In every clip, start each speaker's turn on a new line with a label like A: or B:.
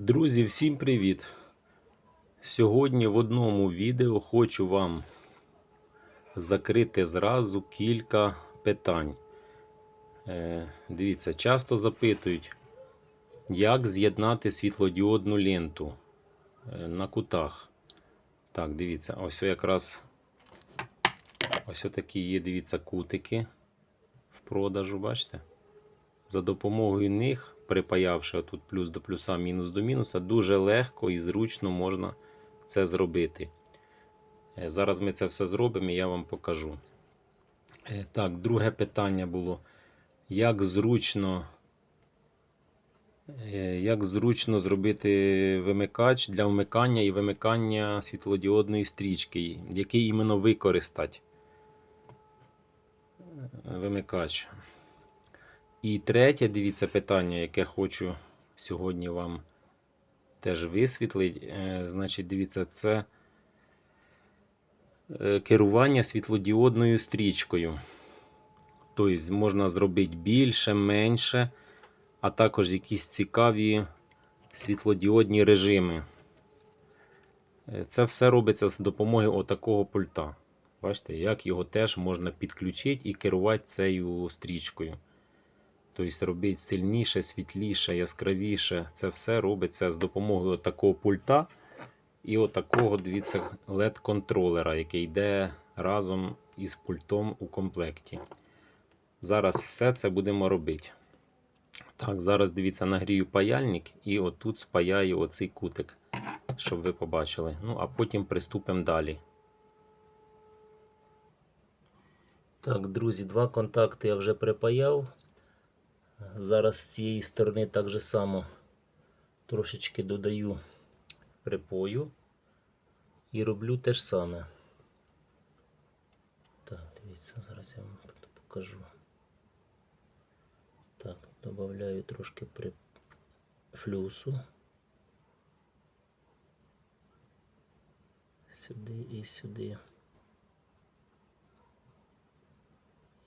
A: Друзі, всім привіт! Сьогодні в одному відео хочу вам закрити зразу кілька питань. Е, дивіться, часто запитують, як з'єднати світлодіодну ленту е, на кутах. Так, дивіться, ось якраз ось такі є, дивіться, кутики в продажу, бачите? За допомогою них, припаявши тут плюс до плюса, мінус до мінуса, дуже легко і зручно можна це зробити. Е, Зараз ми це все зробимо і я вам покажу. Е, Так, друге питання було: як зручно, е, як зручно зробити вимикач для вмикання і вимикання світлодіодної стрічки, який іменно використати вимикач. І третє, дивіться, питання, яке хочу сьогодні вам теж висвітлити. Е, Значить, дивіться, це е, керування світлодіодною стрічкою. Тобто можна зробити більше, менше, а також якісь цікаві світлодіодні режими. Е, Це все робиться з допомогою отакого пульта. Бачите, як його теж можна підключити і керувати цією стрічкою. Тобто робити сильніше, світліше, яскравіше. Це все робиться з допомогою такого пульта і отакого, дивіться, LED-контролера, який йде разом із пультом у комплекті. Зараз все це будемо робити. Так, зараз дивіться, нагрію паяльник і отут спаяю оцей кутик, щоб ви побачили. Ну, а потім приступимо далі. Так, друзі, два контакти я вже припаяв. Зараз з цієї сторони так же само трошечки додаю припою і роблю те ж саме. Так, дивіться, зараз я вам покажу. Так, додаю трошки при флюсу. Сюди і сюди.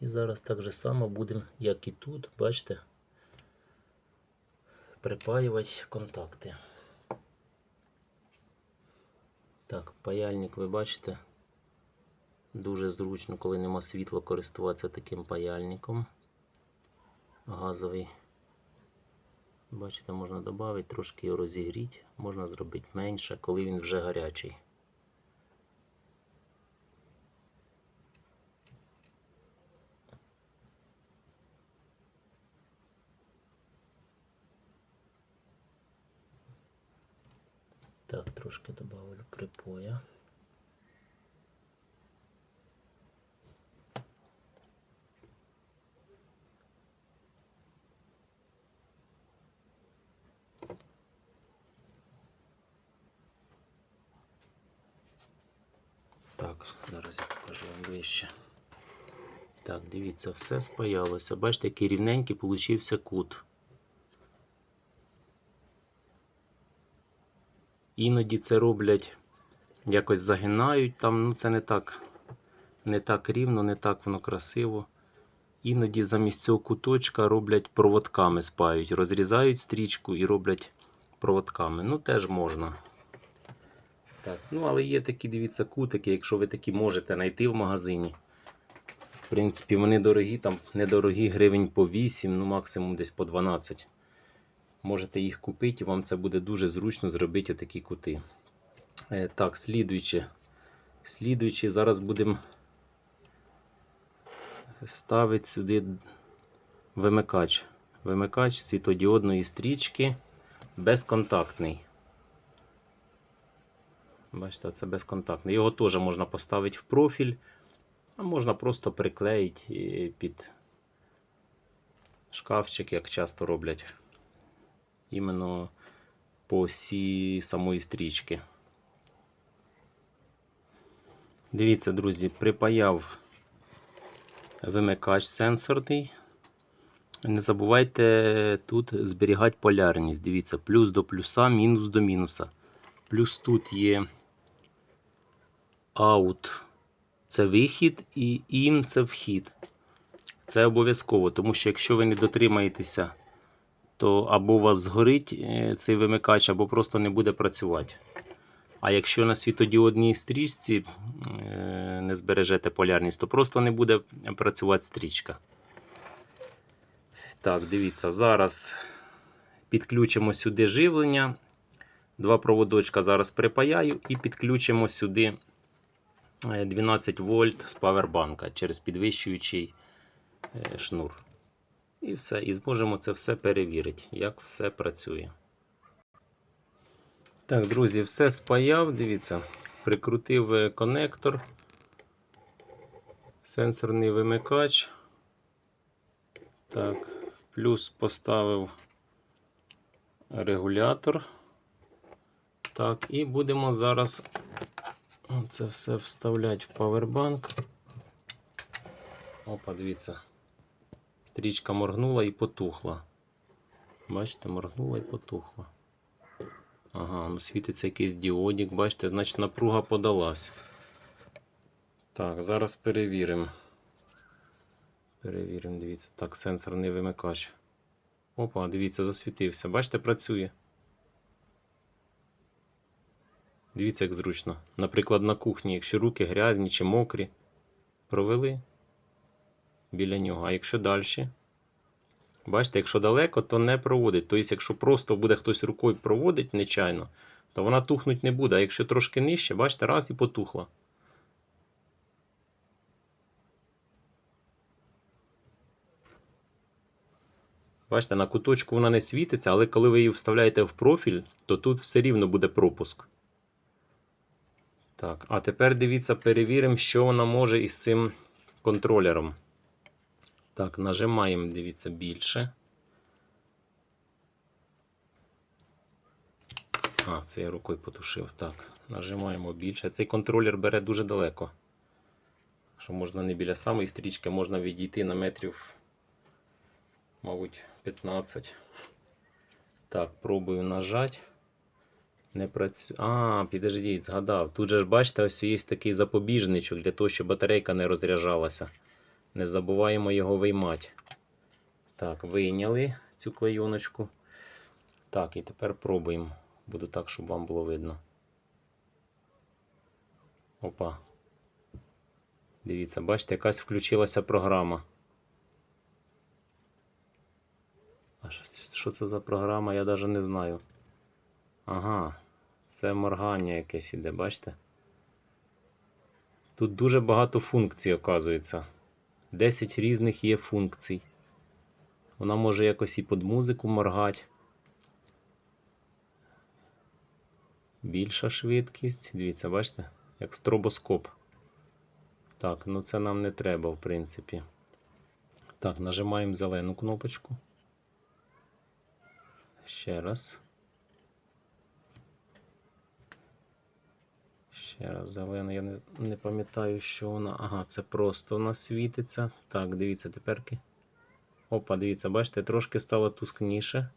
A: І зараз так же само будемо, як і тут, бачите, припаювати контакти. Так, паяльник ви бачите, дуже зручно, коли нема світла, користуватися таким паяльником. Газовий. Бачите, можна додати, трошки його розігріти, можна зробити менше, коли він вже гарячий. Так, трошки добавлю припоя. Так, зараз я покажу вам ближче. Так, дивіться, все спаялося. Бачите, який рівненький получився кут. Іноді це роблять, якось загинають там, ну це не так, не так рівно, не так воно красиво. Іноді замість цього куточка роблять проводками спають, розрізають стрічку і роблять проводками. Ну, теж можна. Так, ну але є такі, дивіться, кутики, якщо ви такі можете знайти в магазині. В принципі, вони дорогі, там недорогі гривень по 8, ну максимум десь по 12. Можете їх купити, і вам це буде дуже зручно зробити отакі кути. Е, так, слідуючи. Слідуючи, зараз будемо ставити сюди вимикач. Вимикач світодіодної стрічки безконтактний. Бачите, це безконтактний. Його теж можна поставити в профіль, а можна просто приклеїти е, під шкафчик, як часто роблять іменно по осі самої стрічки. Дивіться, друзі, припаяв вимикач сенсорний. Не забувайте тут зберігати полярність. Дивіться, плюс до плюса, мінус до мінуса. Плюс тут є out це вихід, і in це вхід. Це обов'язково, тому що якщо ви не дотримаєтеся то або у вас згорить е, цей вимикач, або просто не буде працювати. А якщо на світодіодній стрічці е, не збережете полярність, то просто не буде працювати стрічка. Так, дивіться, зараз підключимо сюди живлення. Два проводочка зараз припаяю і підключимо сюди е, 12 вольт з павербанка через підвищуючий е, шнур. І все. І зможемо це все перевірити, як все працює. Так, друзі, все спаяв. Дивіться, прикрутив е, конектор, сенсорний вимикач. Так, плюс поставив регулятор. Так, і будемо зараз це все вставляти в павербанк. Опа, дивіться. Стрічка моргнула і потухла. Бачите, моргнула і потухла. Ага, світиться якийсь діодик, бачите, значить напруга подалась. Так, зараз перевіримо. Перевіримо, дивіться. Так, сенсорний вимикач. Опа, дивіться, засвітився. Бачите, працює. Дивіться, як зручно. Наприклад, на кухні, якщо руки грязні чи мокрі, провели біля нього. А якщо далі? Бачите, якщо далеко, то не проводить. Тобто, якщо просто буде хтось рукою проводить нечайно, то вона тухнуть не буде. А якщо трошки нижче, бачите, раз і потухла. Бачите, на куточку вона не світиться, але коли ви її вставляєте в профіль, то тут все рівно буде пропуск. Так, а тепер дивіться, перевіримо, що вона може із цим контролером. Так, нажимаємо, дивіться, більше. А, це я рукою потушив. Так, нажимаємо більше. Цей контролер бере дуже далеко. Що можна не біля самої стрічки, можна відійти на метрів, мабуть, 15. Так, пробую нажати. Не працює. А, підождіть, згадав. Тут же ж бачите, ось є такий запобіжничок для того, щоб батарейка не розряджалася. Не забуваємо його виймати. Так, вийняли цю клейоночку. Так, і тепер пробуємо. Буду так, щоб вам було видно. Опа. Дивіться, бачите, якась включилася програма. А що, це за програма, я навіть не знаю. Ага, це моргання якесь іде, бачите? Тут дуже багато функцій, оказується. 10 різних є функцій. Вона може якось і під музику моргати. Більша швидкість. Дивіться, бачите? Як стробоскоп. Так, ну це нам не треба, в принципі. Так, нажимаємо зелену кнопочку. Ще раз. Ще раз зелена, я не, не пам'ятаю, що вона. Ага, це просто вона світиться. Так, дивіться теперки. Опа, дивіться, бачите, трошки стало тускніше.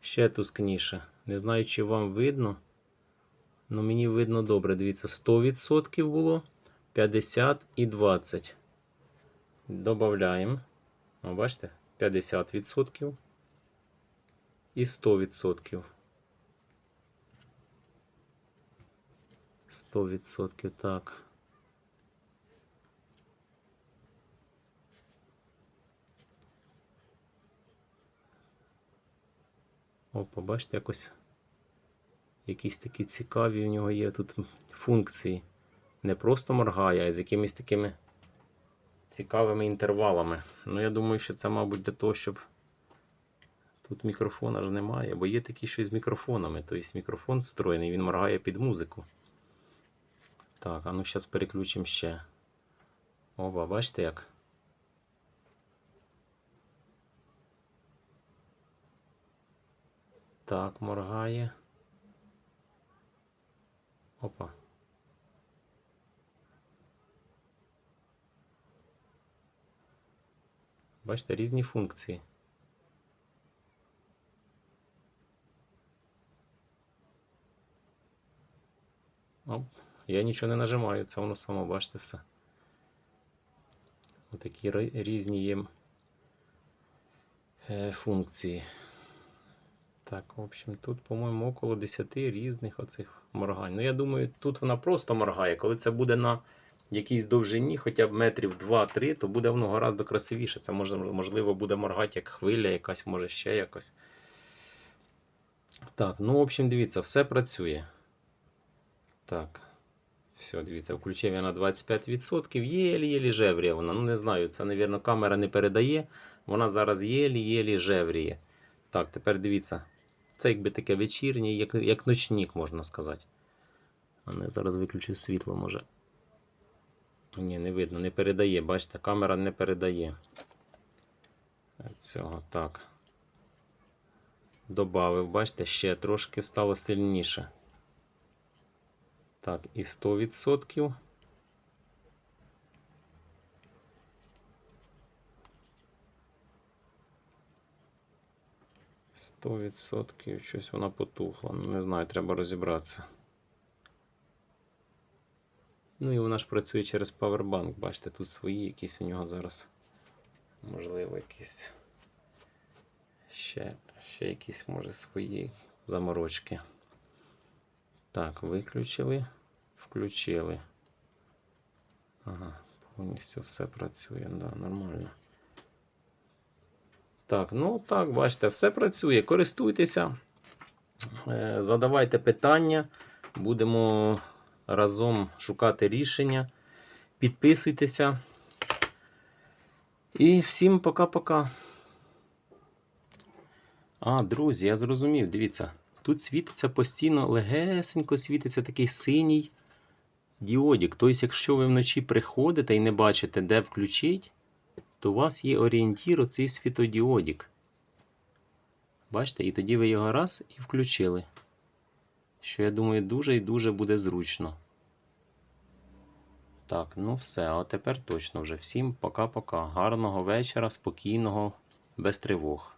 A: Ще тускніше. Не знаю, чи вам видно. Ну, мені видно добре. Дивіться, 100% було. 50 і 20. Добавляємо. Бачите? 50% і 100%. 100% так. О, побачите, якось якісь такі цікаві у нього є тут функції. Не просто моргає, а з якимись такими цікавими інтервалами. Ну, я думаю, що це, мабуть, для того, щоб тут мікрофона ж немає, бо є такі, що з мікрофонами. Тобто мікрофон встроєний, він моргає під музику. Так, а ну зараз переключимо ще. Оба, бачите як? Так, моргає. Опа. Бачите, різні функції. Оп. Я нічого не нажимаю, це воно само, бачите все. Отакі різні є е, функції. Так, в общем, тут, по-моєму, около 10 різних оцих моргань. Ну, я думаю, тут вона просто моргає. Коли це буде на якійсь довжині, хоча б метрів 2-3, то буде воно гораздо красивіше. Це можливо буде моргати як хвиля, якась, може ще якось. Так, ну, в общем, дивіться, все працює. Так. Все, дивіться, включив я на 25%. Єлі-єлі жевріє вона. Ну, не знаю, це, мабуть, камера не передає. Вона зараз єлі-єлі жевріє. Так, тепер дивіться. Це якби таке вечірнє, як, як ночник, можна сказати. А не зараз виключу світло, може. Ні, не видно, не передає. Бачите, камера не передає. Цього так. Добавив, бачите, ще трошки стало сильніше. Так, і 100%. Сто відсотків щось вона потухла. Ну, Не знаю, треба розібратися. Ну і вона ж працює через Powerbank. Бачите, тут свої якісь у нього зараз. Можливо, якісь. Ще, ще якісь, може, свої заморочки. Так, виключили, включили. Ага, повністю все працює, да, нормально. Так, ну так, бачите, все працює. Користуйтеся, е, задавайте питання, будемо разом шукати рішення. Підписуйтеся. І всім пока-пока. А, друзі, я зрозумів, дивіться. Тут світиться постійно легесенько світиться такий синій діодік. Тобто, якщо ви вночі приходите і не бачите, де включить, то у вас є орієнтір оцей світодіодік. Бачите, і тоді ви його раз і включили. Що я думаю, дуже і дуже буде зручно. Так, ну все, а тепер точно вже. Всім пока-пока. Гарного вечора, спокійного, без тривог.